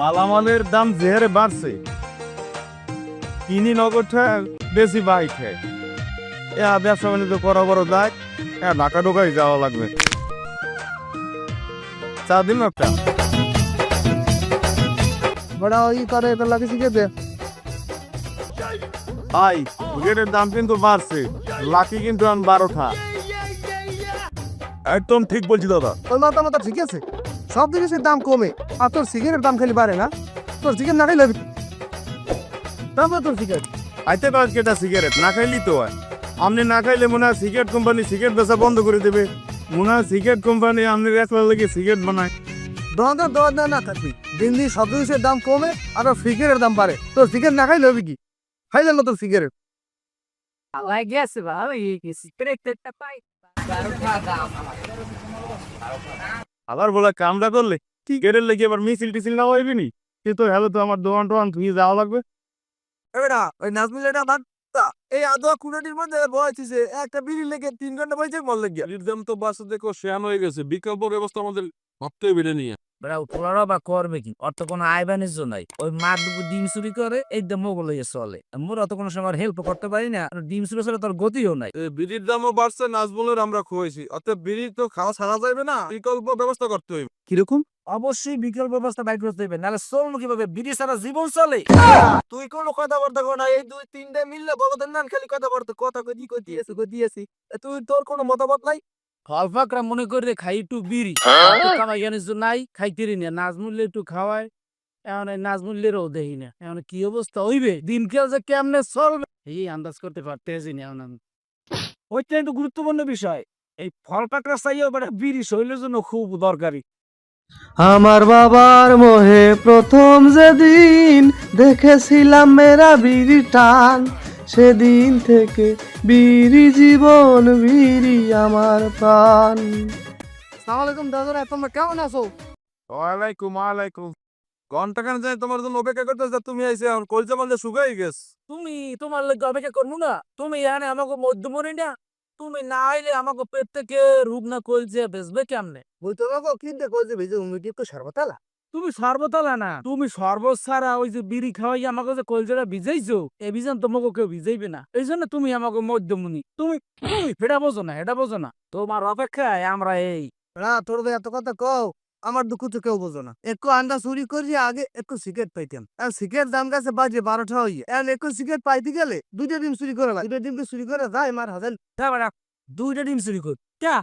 মালামালের দাম যে হারে বাড়ছে। কিনি নগদ বেশি বাইক ঠেক এ ব্যবসা বাণিজ্য করা বড় দায়। এ ঢাকা ঢোকাই যাওয়া লাগবে। চা দিন একটা। বড়া ওই করে এটা লাগে শিখে দে। ভাই বুলেটের দাম কিন্তু বাড়ছে। লাকি কিন্তু আন বারোটা। একদম ঠিক বলছি দাদা। তোর মাথা মাথা ঠিক আছে? সব জিনিসের দাম কমে। আর তোর সিগারেটের দাম খালি বাড়ে না। তোর সিগারেট না খাইলে তারপর তোর সিগারেট আইতে পার কেটা সিগারেট না খাইলি তো হয় আপনি না খাইলে মনে হয় সিগারেট কোম্পানি সিগারেট বেচা বন্ধ করে দেবে। মনে হয় সিগারেট কোম্পানি আপনি একলা লেগে সিগারেট বানায়। দোকানদার দোকানদার না থাকবি। দিন দিন সব জিনিসের দাম কমে আর সিগারেটের দাম বাড়ে। তোর সিগারেট না খাইলে হবে কি? খাইলে না তোর সিগারেট I guess about. আবার বলে কামটা করলে সিগারেট লেগে আবার মিছিল টিছিল না হইবি নি? কিন্তু হ্যালো তো আমার দোকান টোয়ান তুমি যাওয়া লাগবে। এবেটা ওই নাজমিল এটা এই আদোয়া কুড়াটির মধ্যে বয়সিছে একটা বিড়ি লেগে তিন ঘণ্টা বয়সে মল লেগে। দাম তো বাসে দেখো শেয়ান হয়ে গেছে বিকল্প ব্যবস্থা আমাদের ভাবতেই বেড়ে নিয়ে বেড়া ওরা বা করবে কি? অত কোনো আয় বাণিজ্য নাই। ওই মার ডিম চুরি করে এই দাম মোগল চলে। মোর অত কোনো সময় হেল্প করতে পারি না। ডিম চুরি চলে তোর গতিও নাই। বিড়ির দামও বাড়ছে নাজমুলের আমরা খুঁয়েছি অতএব বিড়ি তো খাওয়া ছাড়া যাবে না বিকল্প ব্যবস্থা করতে হইবে। কীরকম? অবশ্যই বিকল্প ব্যবস্থা বাইর করতে হবে নাহলে চলবো কীভাবে? বিড়ি ছাড়া জীবন চলে। তুই কোনো কথাবার্তা কর না এই দুই তিনটে মিললে বলতেন না খালি কথাবার্তা কথা কই কই দিয়েছি কই দিয়েছি তুই তোর কোনো মতামত নাই? ফলফাকরা মনে করে খাই একটু বিড়ি। কামাই জানিস নাই খাইতে না। নাজমুল্লে একটু খাওয়ায় এখন এই নাজমুল্লেরও দেখি না। এখন কি অবস্থা হইবে? দিনকাল যে কেমনে চলবে? এই আন্দাজ করতে পারতেছি না এখন আমি। গুরুত্বপূর্ণ বিষয়। এই ফল পাকড়া চাইও বেটা বিড়ি শরীরের জন্য খুব দরকারি। আমার বাবার মোহে প্রথম যেদিন দেখেছিলাম মেরা বিড়ি টান। সেদিন থেকে বিড়ি জীবন বিড়ি আমার প্রাণ। সালামালাইকুম দাদারা তোমরা কেমন আছো? ওয়ালাইকুম ওয়ালাইকুম ঘণ্টা খান যায় তোমার জন্য অপেক্ষা করতেছে তুমি আইসে এখন কলজা মালজা শুকাই গেছ। তুমি তোমার লোক অপেক্ষা করব না তুমি এখানে আমাকে মধ্যমণি না তুমি না আইলে আমাকে পেট থেকে রূপ না কলছে বেসবে কেমনে? বলতে পারব কিন্তু কইছে ভিজে উমিটি তো সর্বতালা তুমি সর্বতলা না। তুমি সর্বত ছাড়া ওই যে বিড়ি খাওয়াই আমাকে যে কলজাটা ভিজাইছো এ বিজান তোমাকে কেউ ভিজাইবে না। এই জন্য তুমি আমাকে মধ্যমণি। তুমি তুমি ফেটা বোঝো না এটা বোঝো না। তোমার অপেক্ষায় আমরা এই। না তোর এত কথা কও আমার দুঃখ তো কেউ বোঝো না। একটু আন্ডা চুরি করি আগে একটু সিগারেট পাইতাম। আর সিগারেট দাম গেছে বাজে বারোটা হইয়ে। এখন একটু সিগারেট পাইতে গেলে দুইটা ডিম চুরি করে দুইটা ডিম চুরি করে যায় মার হাজার। দুইটা ডিম চুরি কর। ক্যা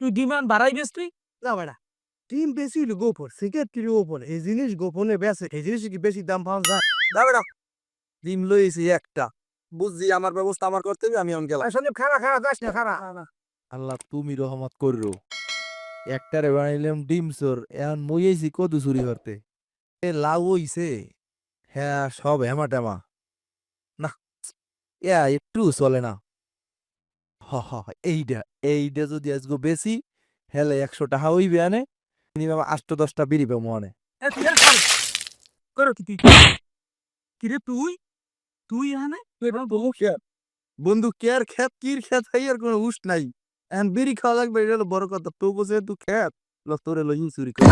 তুই ডিমান্ড বাড়াই বেশ তুই? না বেড়া। ডিম বেশি হইল গোপন সিগারেট কিলো গোপন এই জিনিস গোপনে বেছে এই জিনিস কি বেশি দাম পাওয়া যায় দাবে না বেটা ডিম লইছি একটা বুঝছি আমার ব্যবস্থা আমার করতে হবে আমি এখন গেলাম আসলে খারা খারা যাস না খারা আল্লাহ তুমি রহমত করো। একটারে বানাইলাম ডিম চোর এখন মই আইছি কদু চুরি করতে। এ লাউ হইছে। হ্যাঁ সব হেমা টেমা। না ইয়া একটু চলে না। হ হ হ, এইটা এইটা যদি আজকে বেশি হেলে একশো টাকা হইবে আনে। মিনিমাম দশটা বিড়ি পাবো মনে। করো কি কিরে তুই? তুই এখানে? তুই এখন বহু বন্ধু কেয়ার খেত? কির খেত? হাই আর কোনো উস নাই। এখন বিড়ি খাওয়া লাগবে এটা হলো বড় কথা। তো বসে তুই খেত ল তোরে লই চুরি করে।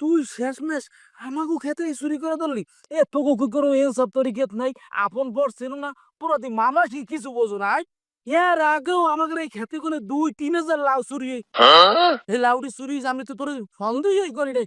তুই শেষমেশ আমাকে খেতে চুরি করে ধরলি। এ তোকে কি করো এ সব তোর ক্ষেত নাই? আপন পর ছিল না? পুরো তুই মামা কিছু বোঝো নাই? এর আগেও আমাদের এই খেতে করে দুই তিন হাজার লাউ চুরি হই। এই লাউটি চুরি আমি তো তোর সন্দেহ করি রে